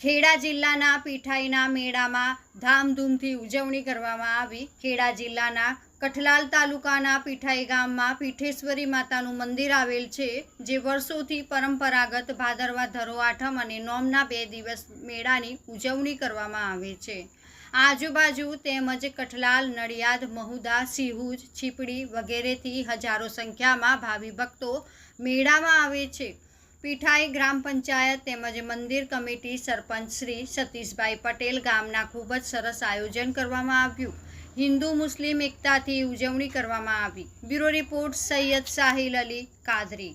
ખેડા જિલ્લાના પીઠાઈના મેળામાં ધામધૂમથી ઉજવણી કરવામાં આવી. ખેડા જિલ્લાના કઠલાલ તાલુકાના પીઠાઈ ગામમાં પીઠેશ્વરી માતાનું મંદિર આવેલ છે, જે વર્ષોથી પરંપરાગત ભાદરવા ધરો આઠમ અને નોમના બે દિવસ મેળાની ઉજવણી કરવામાં આવે છે. આજુબાજુ તેમજ કઠલાલ, નડિયાદ, મહુદા, સિહુજ, છીપડી વગેરેથી હજારો સંખ્યામાં ભાવિ ભક્તો મેળામાં આવે છે. પીઠાઈ ગ્રામ પંચાયત તેમજ મંદિર કમિટી સરપંચ શ્રી સતીશભાઈ પટેલ ગામના ખૂબ જ સરસ આયોજન કરવામાં આવ્યું. હિન્દુ મુસ્લિમ એકતાથી ઉજવણી કરવામાં આવી. Bureau report Sayed Sahil Ali Kadri.